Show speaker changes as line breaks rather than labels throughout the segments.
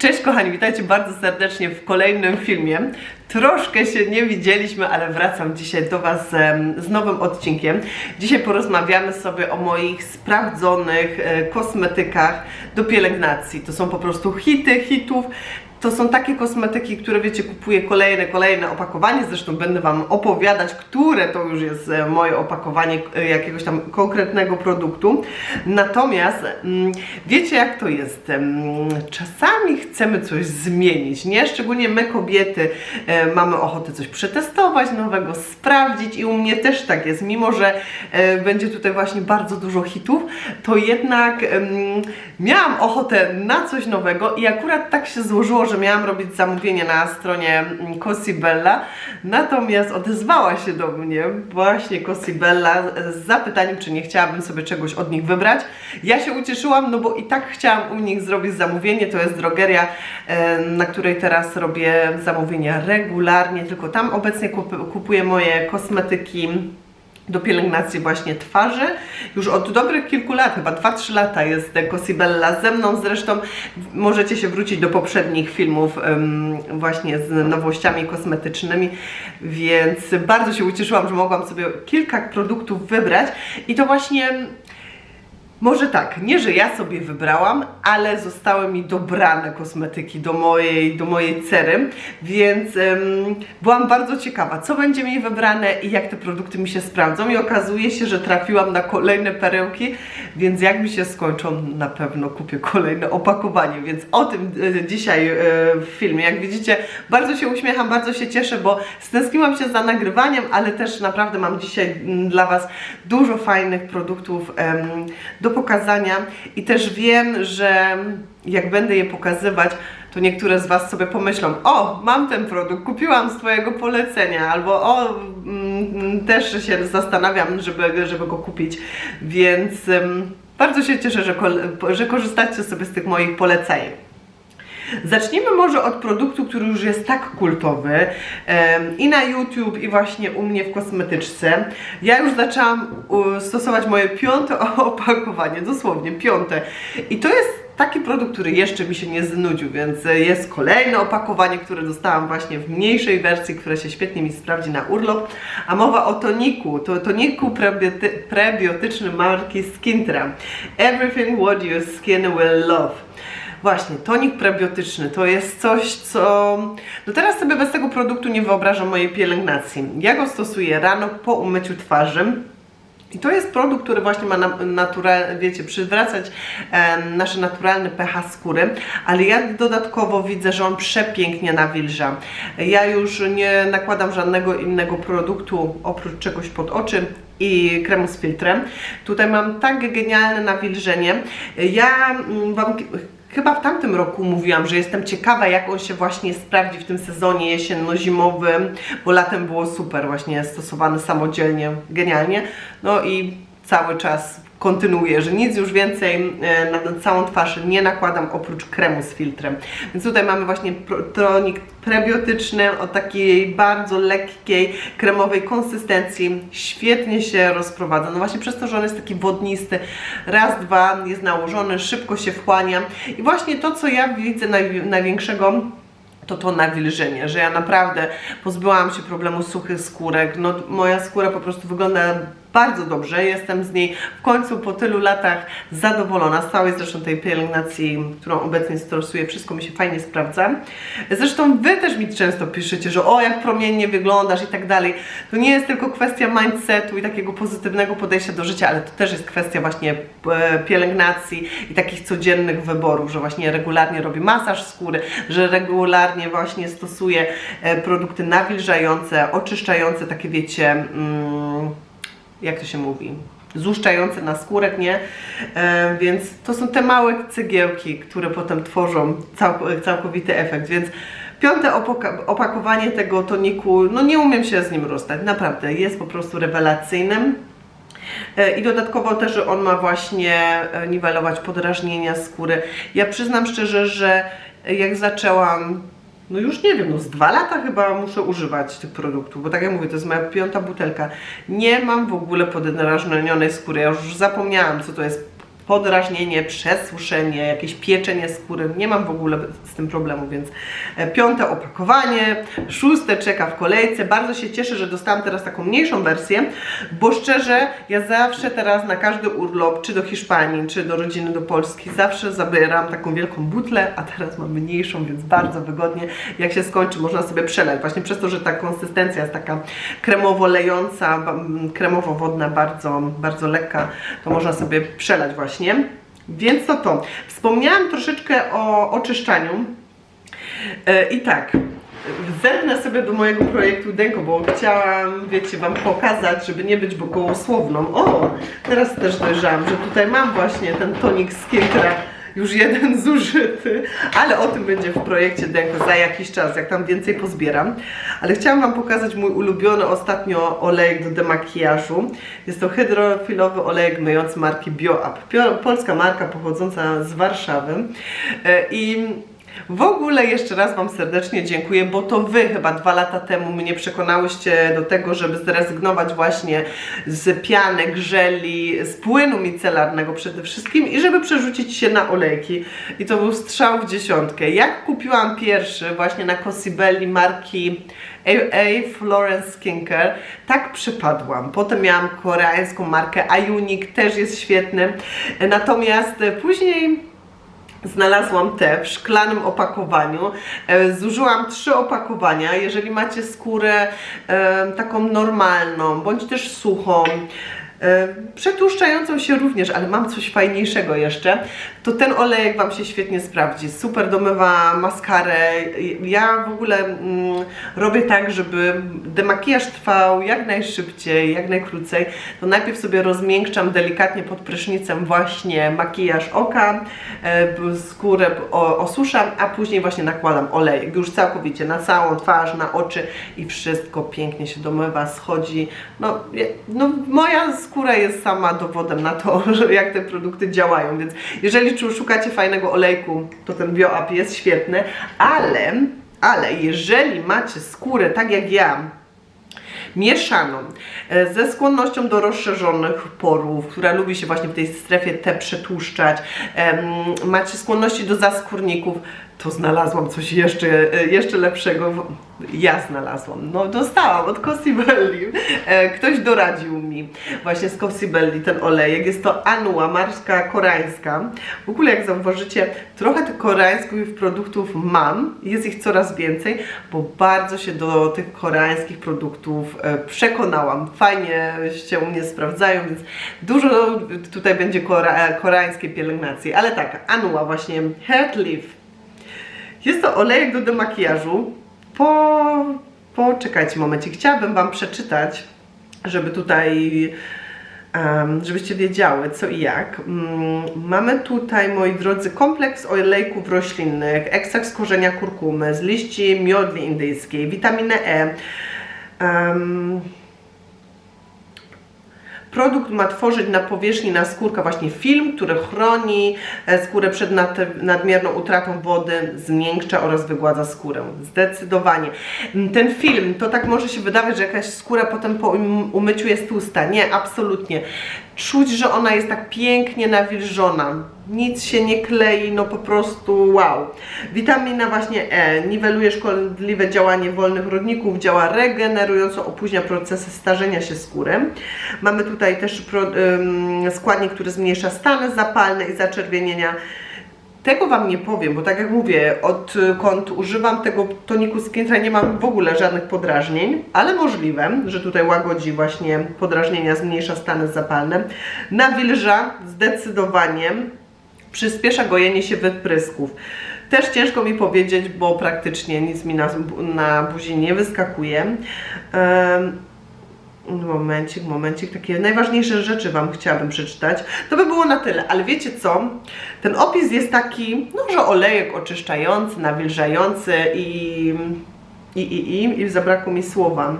Cześć kochani, witajcie bardzo serdecznie w kolejnym filmie. Troszkę się nie widzieliśmy, ale wracam dzisiaj do Was em, z nowym odcinkiem. Dzisiaj porozmawiamy sobie o moich sprawdzonych e, kosmetykach do pielęgnacji. To są po prostu hity hitów. To są takie kosmetyki, które wiecie, kupuję kolejne, kolejne opakowanie. Zresztą będę Wam opowiadać, które to już jest e, moje opakowanie e, jakiegoś tam konkretnego produktu. Natomiast mm, wiecie, jak to jest? Czasami chcemy coś zmienić, nie? Szczególnie my, kobiety, e, mamy ochotę coś przetestować, nowego sprawdzić i u mnie też tak jest. Mimo, że będzie tutaj właśnie bardzo dużo hitów, to jednak miałam ochotę na coś nowego i akurat tak się złożyło, że miałam robić zamówienie na stronie Cosibella, natomiast odezwała się do mnie właśnie Cosibella z zapytaniem, czy nie chciałabym sobie czegoś od nich wybrać. Ja się ucieszyłam, no bo i tak chciałam u nich zrobić zamówienie, to jest drogeria, e, na której teraz robię zamówienia regularnie, tylko tam obecnie kup- kupuję moje kosmetyki do pielęgnacji właśnie twarzy. Już od dobrych kilku lat, chyba 2-3 lata jest Cosibella ze mną. Zresztą możecie się wrócić do poprzednich filmów właśnie z nowościami kosmetycznymi, więc bardzo się ucieszyłam, że mogłam sobie kilka produktów wybrać i to właśnie może tak, nie że ja sobie wybrałam, ale zostały mi dobrane kosmetyki do mojej, do mojej cery, więc byłam bardzo ciekawa, co będzie mi wybrane i jak te produkty mi się sprawdzą i okazuje się, że trafiłam na kolejne perełki, więc jak mi się skończą, na pewno kupię kolejne opakowanie, więc o tym e, dzisiaj e, w filmie. Jak widzicie, bardzo się uśmiecham, bardzo się cieszę, bo stęskniłam się za nagrywaniem, ale też naprawdę mam dzisiaj dla Was dużo fajnych produktów em, do pokazania i też wiem, że jak będę je pokazywać, to niektóre z Was sobie pomyślą, o, mam ten produkt, kupiłam z Twojego polecenia, albo o, mm, też się zastanawiam, żeby, żeby go kupić, więc em, bardzo się cieszę, że, że korzystacie sobie z tych moich poleceń. Zacznijmy może od produktu, który już jest tak kultowy i na YouTube, i właśnie u mnie w kosmetyczce. Ja już zaczęłam stosować moje piąte opakowanie, dosłownie piąte. I to jest taki produkt, który jeszcze mi się nie znudził, więc e, jest kolejne opakowanie, które dostałam właśnie w mniejszej wersji, które się świetnie mi sprawdzi na urlop. A mowa o toniku, to toniku prebioty, prebiotyczny marki Skintra. Everything what your skin will love. Właśnie, tonik prebiotyczny to jest coś, co. No teraz sobie bez tego produktu nie wyobrażam mojej pielęgnacji. Ja go stosuję rano po umyciu twarzy. I to jest produkt, który właśnie ma na, natura, wiecie, przywracać em, nasze naturalne pH skóry, ale ja dodatkowo widzę, że on przepięknie nawilża. Ja już nie nakładam żadnego innego produktu oprócz czegoś pod oczy i kremu z filtrem. Tutaj mam tak genialne nawilżenie. Ja mm, Wam Chyba w tamtym roku mówiłam, że jestem ciekawa, jak on się właśnie sprawdzi w tym sezonie jesienno-zimowym, bo latem było super, właśnie stosowany samodzielnie, genialnie. No i cały czas kontynuuję, że nic już więcej e, na całą twarz nie nakładam oprócz kremu z filtrem. Więc tutaj mamy właśnie tonik prebiotyczny o takiej bardzo lekkiej, kremowej konsystencji. Świetnie się rozprowadza. No właśnie przez to, że on jest taki wodnisty. Raz, dwa, jest nałożony, szybko się wchłania. I właśnie to, co ja widzę naj, największego to to nawilżenie, że ja naprawdę pozbyłam się problemu suchych skórek. No, moja skóra po prostu wygląda bardzo dobrze. Jestem z niej w końcu po tylu latach zadowolona. Z całej zresztą tej pielęgnacji, którą obecnie stosuję, wszystko mi się fajnie sprawdza. Zresztą Wy też mi często piszecie, że o, jak promiennie wyglądasz i tak dalej. To nie jest tylko kwestia mindsetu i takiego pozytywnego podejścia do życia, ale to też jest kwestia właśnie e, pielęgnacji i takich codziennych wyborów, że właśnie regularnie robię masaż skóry, że regularnie właśnie stosuję e, produkty nawilżające, oczyszczające, takie wiecie, mm, jak to się mówi, złuszczające na skórek, nie? E, więc to są te małe cegiełki, które potem tworzą całk- całkowity efekt, więc piąte opakowanie tego toniku, no nie umiem się z nim rozstać, naprawdę, jest po prostu rewelacyjnym. E, I dodatkowo też on ma właśnie e, niwelować podrażnienia skóry. Ja przyznam szczerze, że jak zaczęłam, no już nie wiem, no z dwa lata chyba muszę używać tych produktów, bo tak jak mówię, to jest moja piąta butelka. Nie mam w ogóle podrażnionej skóry, ja już zapomniałam co to jest podrażnienie, przesuszenie, jakieś pieczenie skóry. Nie mam w ogóle z tym problemu, więc e, piąte opakowanie, szóste czeka w kolejce. Bardzo się cieszę, że dostałam teraz taką mniejszą wersję, bo szczerze, ja zawsze teraz na każdy urlop, czy do Hiszpanii, czy do rodziny do Polski, zawsze zabieram taką wielką butlę, a teraz mam mniejszą, więc bardzo wygodnie. Jak się skończy, można sobie przelać. Właśnie przez to, że ta konsystencja jest taka kremowo-lejąca, kremowo-wodna, bardzo, bardzo lekka, to można sobie przelać właśnie. Więc to to. Wspomniałam troszeczkę o oczyszczaniu. E, I tak, zerknę sobie do mojego projektu Denko, bo chciałam, wiecie, Wam pokazać, żeby nie być gołosłowną. O, teraz też dojrzałam, że tutaj mam właśnie ten tonik z Kinkra, już jeden zużyty, ale o tym będzie w projekcie Denko za jakiś czas, jak tam więcej pozbieram. Ale chciałam Wam pokazać mój ulubiony ostatnio olejek do demakijażu. Jest to hydrofilowy olejek myjący marki BioUp. Polska marka pochodząca z Warszawy. E, I w ogóle jeszcze raz Wam serdecznie dziękuję, bo to Wy chyba dwa lata temu mnie przekonałyście do tego, żeby zrezygnować właśnie z pianek, żeli, z płynu micelarnego przede wszystkim i żeby przerzucić się na olejki. I to był strzał w dziesiątkę. Jak kupiłam pierwszy właśnie na Cosibelli marki AA Florence Skincare, tak przypadłam. Potem miałam koreańską markę Ayunik, też jest świetny. Natomiast później Znalazłam te w szklanym opakowaniu. E, Zużyłam trzy opakowania. Jeżeli macie skórę e, taką normalną, bądź też suchą, przetłuszczającą się również, ale mam coś fajniejszego jeszcze, to ten olejek Wam się świetnie sprawdzi. Super domywa maskarę. Ja w ogóle mm, robię tak, żeby demakijaż trwał jak najszybciej, jak najkrócej. To najpierw sobie rozmiękczam delikatnie pod prysznicem właśnie makijaż oka, e, skórę o, osuszam, a później właśnie nakładam olejek już całkowicie na całą twarz, na oczy i wszystko pięknie się domywa, schodzi. No, no moja skóra jest sama dowodem na to, że jak te produkty działają, więc jeżeli szukacie fajnego olejku, to ten BioUp jest świetny, ale, ale jeżeli macie skórę tak jak ja, mieszaną, e, ze skłonnością do rozszerzonych porów, która lubi się właśnie w tej strefie T przetłuszczać, macie skłonności do zaskórników, to znalazłam coś jeszcze, e, jeszcze lepszego. Ja znalazłam, no dostałam od Cosibelli. E, Ktoś doradził mi właśnie z Cosibelli ten olejek. Jest to Anua, marka koreańska. W ogóle jak zauważycie, trochę tych koreańskich produktów mam, jest ich coraz więcej, bo bardzo się do tych koreańskich produktów e, przekonałam. Fajnie się u mnie sprawdzają, więc dużo tutaj będzie kore, koreańskiej pielęgnacji. Ale tak, Anua właśnie, Heart Leaf. Jest to olejek do demakijażu. Po, poczekajcie momencie, chciałabym Wam przeczytać, żeby tutaj, żebyście wiedziały co i jak. Mm, mamy tutaj, moi drodzy, kompleks olejków roślinnych, ekstrakt z korzenia kurkumy, z liści miodli indyjskiej, witaminę E. em, Produkt ma tworzyć na powierzchni naskórka właśnie film, który chroni e, skórę przed nad, nadmierną utratą wody, zmiękcza oraz wygładza skórę. Zdecydowanie. Ten film, to tak może się wydawać, że jakaś skóra potem po um- umyciu jest tłusta. Nie, absolutnie. Czuć, że ona jest tak pięknie nawilżona. Nic się nie klei, no po prostu wow. Witamina właśnie E niweluje szkodliwe działanie wolnych rodników, działa regenerująco, opóźnia procesy starzenia się skóry. Mamy tutaj też składnik, który zmniejsza stany zapalne i zaczerwienienia. Tego Wam nie powiem, bo tak jak mówię, odkąd używam tego toniku z Kintra nie mam w ogóle żadnych podrażnień, ale możliwe, że tutaj łagodzi właśnie podrażnienia, zmniejsza stany zapalne. Nawilża zdecydowanie, przyspiesza gojenie się wyprysków. Też ciężko mi powiedzieć, bo praktycznie nic mi na, na buzi nie wyskakuje. Em, Momencik, momencik, takie najważniejsze rzeczy Wam chciałabym przeczytać. To by było na tyle, ale wiecie co? Ten opis jest taki, no, że olejek oczyszczający, nawilżający i, i, i, i, i zabrakło mi słowa.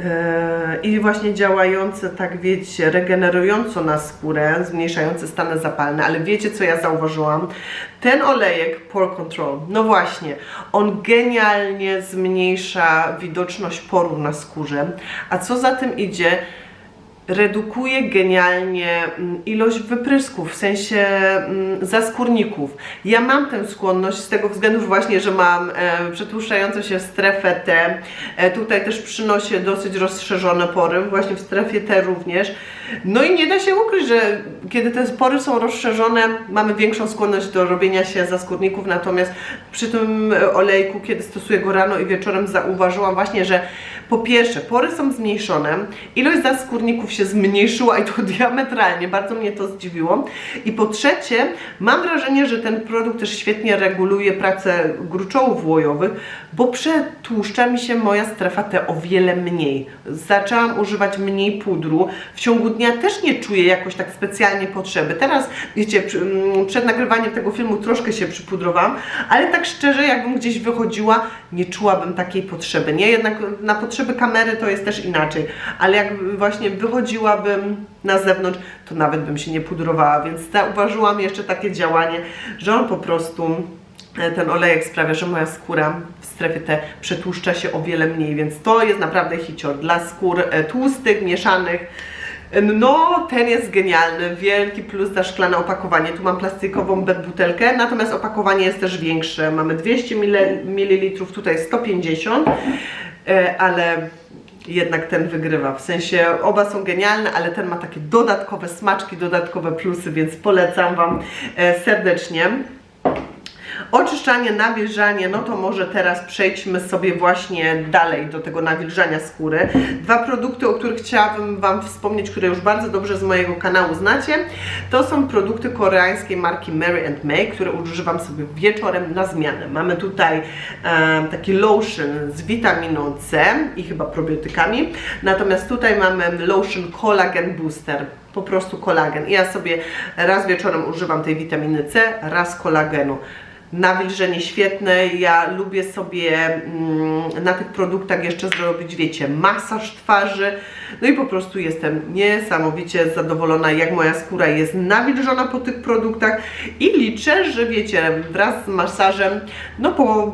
Yy, I właśnie działające, tak wiecie, regenerująco na skórę, zmniejszające stany zapalne, ale wiecie co ja zauważyłam? Ten olejek Pore Control, no właśnie, on genialnie zmniejsza widoczność porów na skórze, a co za tym idzie, redukuje genialnie mm, ilość wyprysków, w sensie mm, zaskórników. Ja mam tę skłonność z tego względu właśnie, że mam e, przetłuszczającą się strefę T. E, tutaj też przynosi dosyć rozszerzone pory, właśnie w strefie T również. No i nie da się ukryć, że kiedy te pory są rozszerzone, mamy większą skłonność do robienia się zaskórników, natomiast przy tym e, olejku, kiedy stosuję go rano i wieczorem, zauważyłam właśnie, że po pierwsze, pory są zmniejszone, ilość zaskórników się zmniejszyła i to diametralnie, bardzo mnie to zdziwiło. I po trzecie, mam wrażenie, że ten produkt też świetnie reguluje pracę gruczołów łojowych, bo przetłuszcza mi się moja strefa T o wiele mniej. Zaczęłam używać mniej pudru. W ciągu dnia też nie czuję jakoś tak specjalnie potrzeby. Teraz, wiecie, mm, przed nagrywaniem tego filmu troszkę się przypudrowałam, ale tak szczerze, jakbym gdzieś wychodziła, nie czułabym takiej potrzeby. Nie, jednak na potrzeby kamery to jest też inaczej, ale jak właśnie wychodziłabym na zewnątrz, to nawet bym się nie pudrowała, więc zauważyłam jeszcze takie działanie, że on po prostu e, ten olejek sprawia, że moja skóra w strefie T przetłuszcza się o wiele mniej, więc to jest naprawdę hicior dla skór e, tłustych, mieszanych. No, ten jest genialny, wielki plus za szklane opakowanie. Tu mam plastikową butelkę, natomiast opakowanie jest też większe. Mamy 200 ml, tutaj 150, e, ale jednak ten wygrywa. W sensie oba są genialne, ale ten ma takie dodatkowe smaczki, dodatkowe plusy, więc polecam Wam e, serdecznie. Oczyszczanie, nawilżanie, no to może teraz przejdźmy sobie właśnie dalej do tego nawilżania skóry. Dwa produkty, o których chciałabym Wam wspomnieć, które już bardzo dobrze z mojego kanału znacie, to są produkty koreańskiej marki Mary and May, które używam sobie wieczorem na zmianę. Mamy tutaj taki lotion z witaminą C i chyba probiotykami, natomiast tutaj mamy lotion Collagen Booster po prostu kolagen. Ja sobie raz wieczorem używam tej witaminy C, raz kolagenu. Nawilżenie świetne. Ja lubię sobie mm, na tych produktach jeszcze zrobić, wiecie, masaż twarzy. No i po prostu jestem niesamowicie zadowolona, jak moja skóra jest nawilżona po tych produktach i liczę, że wiecie, wraz z masażem, no po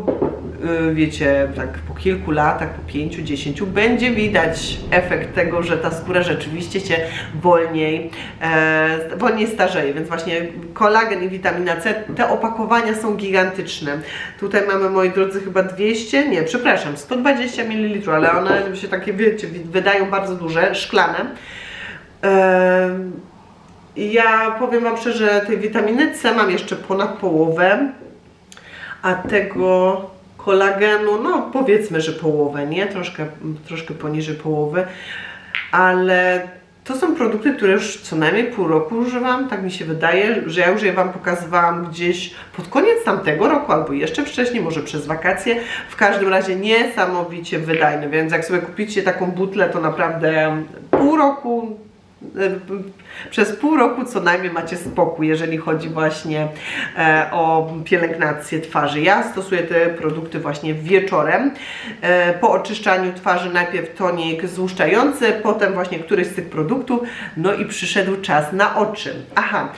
wiecie, tak po kilku latach, po pięciu, dziesięciu, będzie widać efekt tego, że ta skóra rzeczywiście się wolniej, e, wolniej starzeje. Więc właśnie kolagen i witamina C, te opakowania są gigantyczne. Tutaj mamy, moi drodzy, chyba 200, nie, przepraszam, 120 ml, ale one się takie, wiecie, wydają bardzo duże, szklane. I ja powiem Wam szczerze, tej witaminy C mam jeszcze ponad połowę, a tego kolagenu, no powiedzmy, że połowę, nie? Troszkę, troszkę poniżej połowy, ale to są produkty, które już co najmniej pół roku używam, tak mi się wydaje, że ja już je Wam pokazywałam gdzieś pod koniec tamtego roku albo jeszcze wcześniej, może przez wakacje. W każdym razie niesamowicie wydajne, więc jak sobie kupicie taką butlę, to naprawdę pół roku przez pół roku co najmniej macie spokój, jeżeli chodzi właśnie e, o pielęgnację twarzy. Ja stosuję te produkty właśnie wieczorem. E, po oczyszczaniu twarzy najpierw tonik złuszczający, potem właśnie któryś z tych produktów, no i przyszedł czas na oczy. Aha,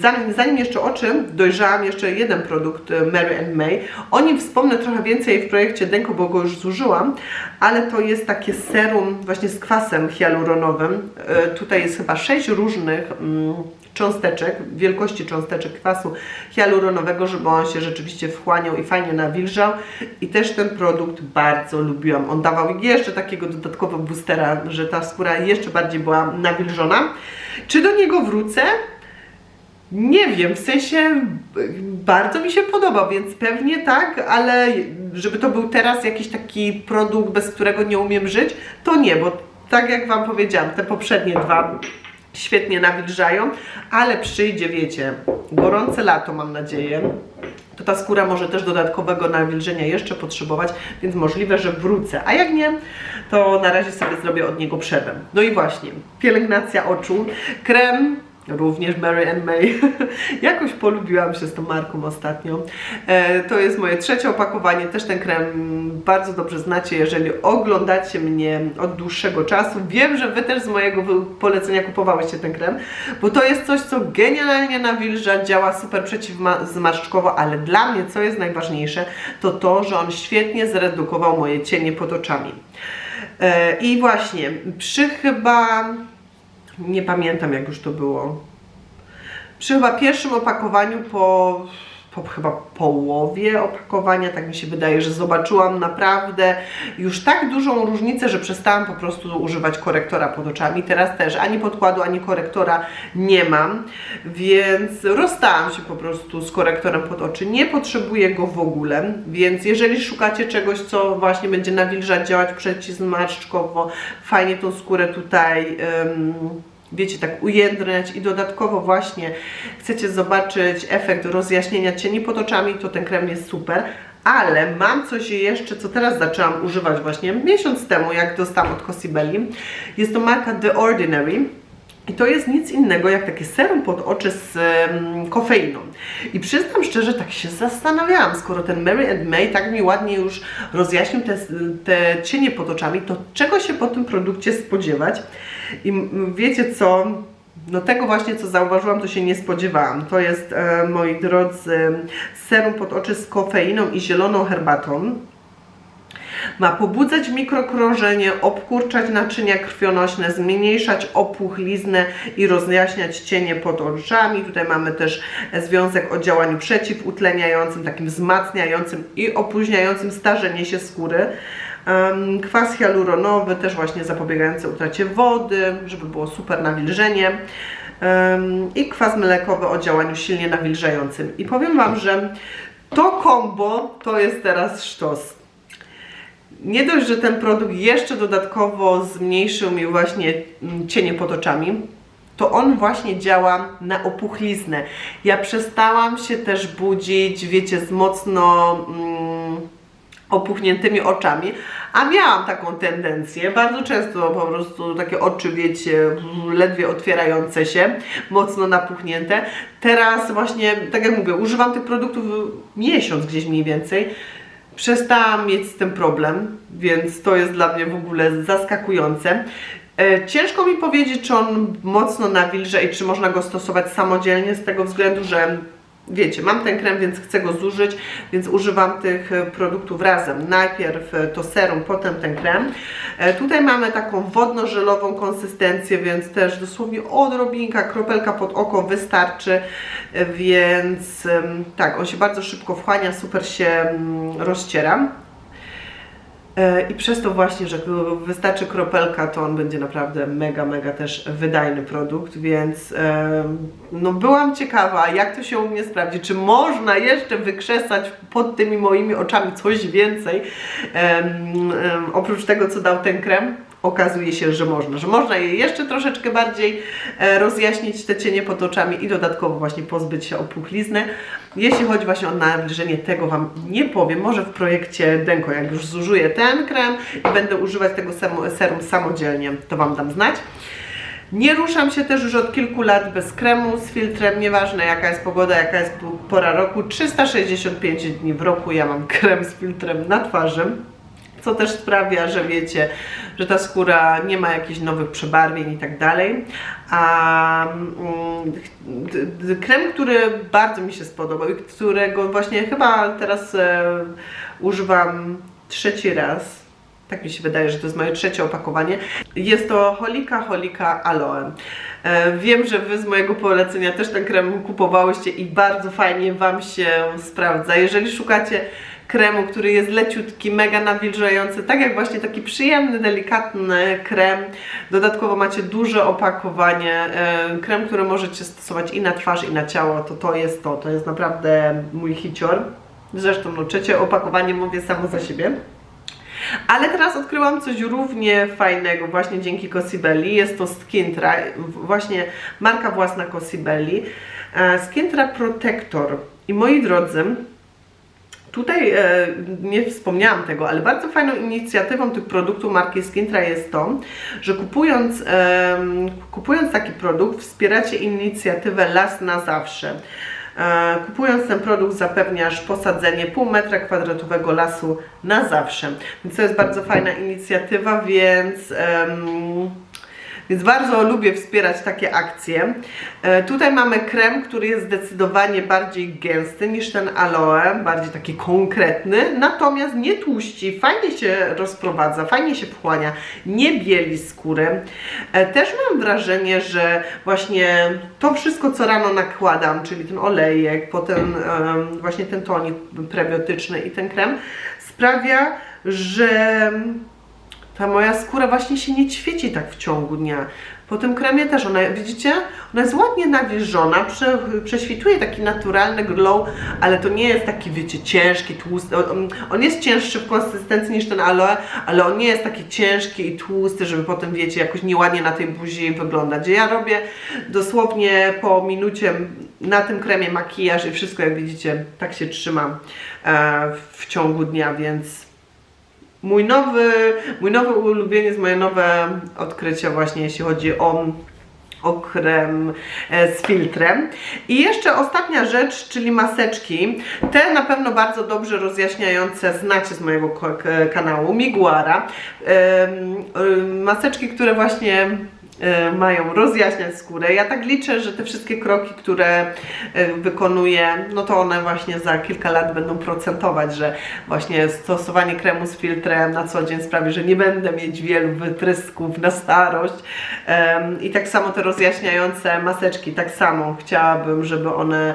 zanim, zanim jeszcze oczy, dojrzałam jeszcze jeden produkt e, Mary and May. O nim wspomnę trochę więcej w projekcie Denko, bo go już zużyłam, ale to jest takie serum właśnie z kwasem hialuronowym. E, tutaj jest chyba sześć różnych mm, cząsteczek, wielkości cząsteczek kwasu hialuronowego, żeby on się rzeczywiście wchłaniał i fajnie nawilżał. I też ten produkt bardzo lubiłam. On dawał jeszcze takiego dodatkowego boostera, że ta skóra jeszcze bardziej była nawilżona. Czy do niego wrócę? Nie wiem, w sensie bardzo mi się podoba, więc pewnie tak, ale żeby to był teraz jakiś taki produkt, bez którego nie umiem żyć, to nie, bo tak jak Wam powiedziałam, te poprzednie dwa świetnie nawilżają, ale przyjdzie, wiecie, gorące lato mam nadzieję, to ta skóra może też dodatkowego nawilżenia jeszcze potrzebować, więc możliwe, że wrócę. A jak nie, to na razie sobie zrobię od niego przerwę. No i właśnie, pielęgnacja oczu, krem Również Mary and May. Jakoś polubiłam się z tą marką ostatnio. E, to jest moje trzecie opakowanie. Też ten krem bardzo dobrze znacie, jeżeli oglądacie mnie od dłuższego czasu. Wiem, że Wy też z mojego polecenia kupowałyście ten krem, bo to jest coś, co genialnie nawilża, działa super przeciwzmarszczkowo, ale dla mnie, co jest najważniejsze, to to, że on świetnie zredukował moje cienie pod oczami. E, I właśnie, przy chyba nie pamiętam jak już to było. Przy chyba pierwszym opakowaniu po, po chyba połowie opakowania, tak mi się wydaje, że zobaczyłam naprawdę już tak dużą różnicę, że przestałam po prostu używać korektora pod oczami. Teraz też ani podkładu, ani korektora nie mam, więc rozstałam się po prostu z korektorem pod oczy. Nie potrzebuję go w ogóle, więc jeżeli szukacie czegoś, co właśnie będzie nawilżać, działać przeciwzmarszczkowo, fajnie tą skórę tutaj... wiecie, tak ujędrniać i dodatkowo właśnie chcecie zobaczyć efekt rozjaśnienia cieni pod oczami, to ten krem jest super. Ale mam coś jeszcze, co teraz zaczęłam używać właśnie miesiąc temu, jak dostałam od Cosibelli. Jest to marka The Ordinary. I to jest nic innego jak takie serum pod oczy z em, kofeiną. I przyznam szczerze, tak się zastanawiałam, skoro ten Mary and May tak mi ładnie już rozjaśnił te, te cienie pod oczami, to czego się po tym produkcie spodziewać? I wiecie co? No tego właśnie, co zauważyłam, to się nie spodziewałam. To jest, e, moi drodzy, serum pod oczy z kofeiną i zieloną herbatą. Ma pobudzać mikrokrążenie, obkurczać naczynia krwionośne, zmniejszać opuchliznę i rozjaśniać cienie pod oczami. Tutaj mamy też związek o działaniu przeciwutleniającym, takim wzmacniającym i opóźniającym starzenie się skóry. Kwas hialuronowy, też właśnie zapobiegający utracie wody, żeby było super nawilżenie. I kwas mlekowy o działaniu silnie nawilżającym. I powiem Wam, że to kombo to jest teraz sztos nie dość, że ten produkt jeszcze dodatkowo zmniejszył mi właśnie mm, cienie pod oczami, to on właśnie działa na opuchliznę. Ja przestałam się też budzić, wiecie, z mocno mm, opuchniętymi oczami, a miałam taką tendencję, bardzo często po prostu takie oczy, wiecie, ledwie otwierające się, mocno napuchnięte. Teraz właśnie, tak jak mówię, używam tych produktów miesiąc gdzieś mniej więcej, przestałam mieć z tym problem, więc to jest dla mnie w ogóle zaskakujące. E, Ciężko mi powiedzieć, czy on mocno nawilża i czy można go stosować samodzielnie, z tego względu, że wiecie, mam ten krem, więc chcę go zużyć, więc używam tych e, produktów razem. Najpierw e, to serum, potem ten krem. Tutaj mamy taką wodno-żelową konsystencję, więc też dosłownie odrobinka, kropelka pod oko wystarczy, więc tak, on się bardzo szybko wchłania, super się rozciera. E, I przez to właśnie, że wystarczy kropelka, to on będzie naprawdę mega, mega też wydajny produkt, więc no byłam ciekawa, jak to się u mnie sprawdzi, czy można jeszcze wykrzesać pod tymi moimi oczami coś więcej, oprócz tego, co dał ten krem. Okazuje się, że można, że można je jeszcze troszeczkę bardziej e, rozjaśnić te cienie pod oczami i dodatkowo właśnie pozbyć się opuchlizny. Jeśli chodzi właśnie o nawilżenie, tego Wam nie powiem. Może w projekcie Denko, jak już zużyję ten krem i będę używać tego serum samodzielnie, to Wam dam znać. Nie ruszam się też już od kilku lat bez kremu, z filtrem, nieważne jaka jest pogoda, jaka jest pora roku. 365 dni w roku ja mam krem z filtrem na twarzy co też sprawia, że wiecie, że ta skóra nie ma jakichś nowych przebarwień i tak dalej. A mm, krem, który bardzo mi się spodobał i którego właśnie chyba teraz e, używam trzeci raz. Tak mi się wydaje, że to jest moje trzecie opakowanie. Jest to Holika Holika Aloe. E, Wiem, że Wy z mojego polecenia też ten krem kupowałyście i bardzo fajnie Wam się sprawdza. Jeżeli szukacie kremu, który jest leciutki, mega nawilżający, tak jak właśnie taki przyjemny, delikatny krem. Dodatkowo macie duże opakowanie, e, krem, który możecie stosować i na twarz, i na ciało, to to jest to, to jest naprawdę mój hicior. Zresztą no, trzecie opakowanie mówię samo za siebie. Ale teraz odkryłam coś równie fajnego właśnie dzięki Cosibelli. Jest to Skintra, właśnie marka własna Cosibelli. E, Skintra Protector. I moi drodzy, Tutaj e, nie wspomniałam tego, ale bardzo fajną inicjatywą tych produktów marki Skintra jest to, że kupując, em, kupując taki produkt wspieracie inicjatywę Las na zawsze. E, kupując ten produkt zapewniasz posadzenie pół metra kwadratowego lasu na zawsze. Więc to jest bardzo fajna inicjatywa, więc em, Więc bardzo lubię wspierać takie akcje. E, tutaj mamy krem, który jest zdecydowanie bardziej gęsty niż ten aloe, bardziej taki konkretny, natomiast nie tłuści, fajnie się rozprowadza, fajnie się wchłania, nie bieli skóry. E, też mam wrażenie, że właśnie to wszystko, co rano nakładam, czyli ten olejek, potem em, właśnie ten tonik prebiotyczny i ten krem, sprawia, że ta moja skóra właśnie się nie świeci tak w ciągu dnia. Po tym kremie też ona, widzicie, ona jest ładnie nawilżona, prze, prześwituje taki naturalny glow, ale to nie jest taki, wiecie, ciężki, tłusty. On, on jest cięższy w konsystencji niż ten aloe, ale on nie jest taki ciężki i tłusty, żeby potem, wiecie, jakoś nieładnie na tej buzi wyglądać. Ja robię dosłownie po minucie na tym kremie makijaż i wszystko, jak widzicie, tak się trzymam e, w ciągu dnia, więc Mój nowy, mój nowy ulubieniec, moje nowe odkrycie właśnie jeśli chodzi o o krem e, z filtrem. I jeszcze ostatnia rzecz, czyli maseczki. Te na pewno bardzo dobrze rozjaśniające znacie z mojego k- kanału, Miguara. Em, Maseczki, które właśnie e, mają rozjaśniać skórę. Ja tak liczę, że te wszystkie kroki, które e, wykonuję, no to one właśnie za kilka lat będą procentować, że właśnie stosowanie kremu z filtrem na co dzień sprawi, że nie będę mieć wielu wytrysków na starość. I tak samo te rozjaśniające maseczki, tak samo chciałabym, żeby one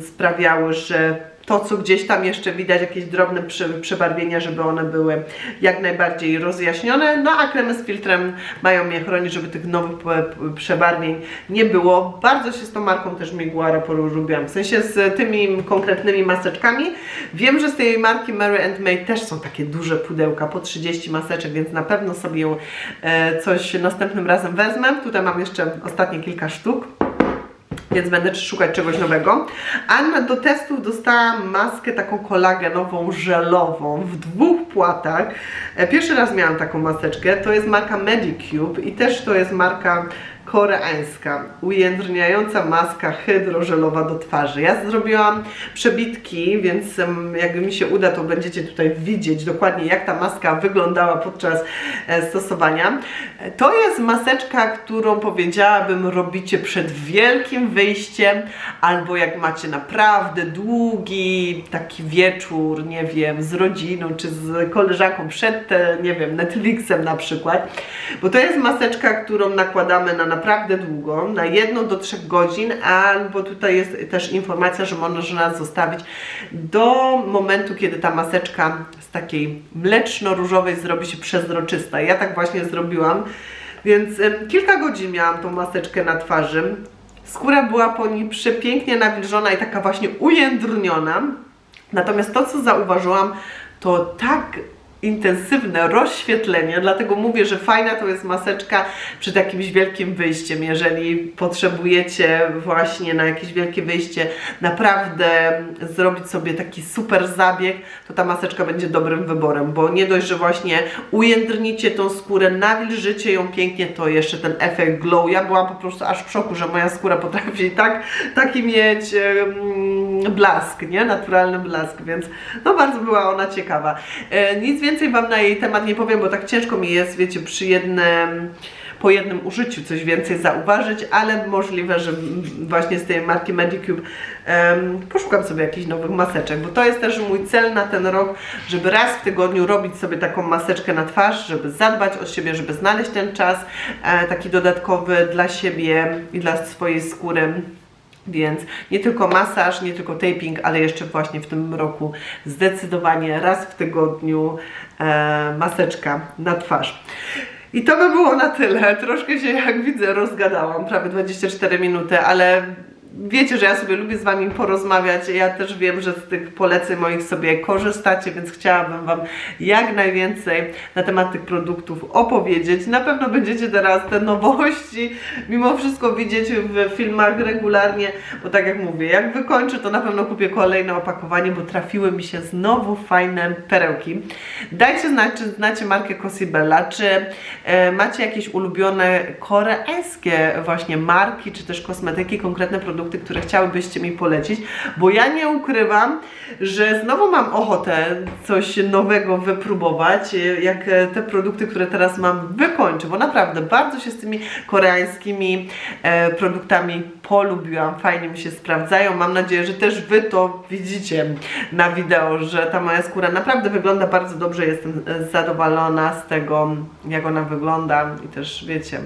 sprawiały, że to, co gdzieś tam jeszcze widać, jakieś drobne przebarwienia, żeby one były jak najbardziej rozjaśnione. No a kremy z filtrem mają mnie chronić, żeby tych nowych przebarwień nie było. Bardzo się z tą marką też Miguara polubiłam. W sensie z tymi konkretnymi maseczkami. Wiem, że z tej marki Mary and May też są takie duże pudełka, po 30 maseczek, więc na pewno sobie e, coś następnym razem wezmę. Tutaj mam jeszcze ostatnie kilka sztuk więc będę szukać czegoś nowego. Anna do testów dostałam maskę taką kolagenową, żelową w dwóch płatach. E, Pierwszy raz miałam taką maseczkę, to jest marka Medicube i też to jest marka koreańska, ujędrniająca maska hydrożelowa do twarzy. Ja zrobiłam przebitki, więc jak mi się uda, to będziecie tutaj widzieć dokładnie jak ta maska wyglądała podczas e, stosowania. E, To jest maseczka, którą powiedziałabym robicie przed wielkim wyjściem, albo jak macie naprawdę długi taki wieczór, nie wiem, z rodziną czy z koleżanką przed, e, nie wiem, Netflixem na przykład, bo to jest maseczka, którą nakładamy na naprawdę długo, na jedną do trzech godzin, albo tutaj jest też informacja, że można zostawić do momentu, kiedy ta maseczka z takiej mleczno-różowej zrobi się przezroczysta. Ja tak właśnie zrobiłam, więc kilka godzin miałam tą maseczkę na twarzy. Skóra była po niej przepięknie nawilżona i taka właśnie ujędrniona. Natomiast to, co zauważyłam, to tak intensywne rozświetlenie, dlatego mówię, że fajna to jest maseczka przed jakimś wielkim wyjściem. Jeżeli potrzebujecie właśnie na jakieś wielkie wyjście naprawdę zrobić sobie taki super zabieg, to ta maseczka będzie dobrym wyborem, bo nie dość, że właśnie ujędrnicie tą skórę, nawilżycie ją pięknie, to jeszcze ten efekt glow. Ja byłam po prostu aż w szoku, że moja skóra potrafi tak, taki mieć blask, nie? Naturalny blask, więc no bardzo była ona ciekawa. E, nic więcej Wam na jej temat nie powiem, bo tak ciężko mi jest, wiecie, przy jednym po jednym użyciu coś więcej zauważyć, ale możliwe, że właśnie z tej marki Medicube em, poszukam sobie jakichś nowych maseczek, bo to jest też mój cel na ten rok, żeby raz w tygodniu robić sobie taką maseczkę na twarz, żeby zadbać o siebie, żeby znaleźć ten czas e, taki dodatkowy dla siebie i dla swojej skóry. Więc nie tylko masaż, nie tylko taping, ale jeszcze właśnie w tym roku zdecydowanie raz w tygodniu e, maseczka na twarz. I to by było na tyle. Troszkę się, jak widzę, rozgadałam, prawie 24 minuty, ale wiecie, że ja sobie lubię z Wami porozmawiać. Ja też wiem, że z tych poleceń moich sobie korzystacie, więc chciałabym Wam jak najwięcej na temat tych produktów opowiedzieć. Na pewno będziecie teraz te nowości mimo wszystko widzieć w filmach regularnie, bo tak jak mówię, jak wykończę, to na pewno kupię kolejne opakowanie, bo trafiły mi się znowu fajne perełki. Dajcie znać, czy znacie markę Cosibella, czy e, macie jakieś ulubione koreańskie właśnie marki, czy też kosmetyki, konkretne produkty, produkty, które chciałybyście mi polecić, bo ja nie ukrywam, że znowu mam ochotę coś nowego wypróbować, jak e, te produkty, które teraz mam wykończę, bo naprawdę bardzo się z tymi koreańskimi e, produktami polubiłam, fajnie mi się sprawdzają. Mam nadzieję, że też Wy to widzicie na wideo, że ta moja skóra naprawdę wygląda bardzo dobrze. Jestem e, zadowolona z tego, jak ona wygląda i też wiecie,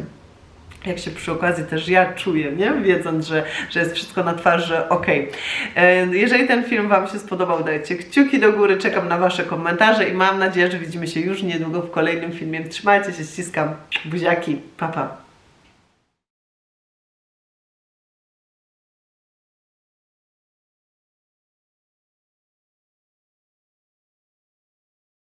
jak się przy okazji też ja czuję, nie? Wiedząc, że, że jest wszystko na twarzy ok. Jeżeli ten film Wam się spodobał, dajcie kciuki do góry, czekam na Wasze komentarze i mam nadzieję, że widzimy się już niedługo w kolejnym filmie. Trzymajcie się, ściskam, buziaki, papa. Pa.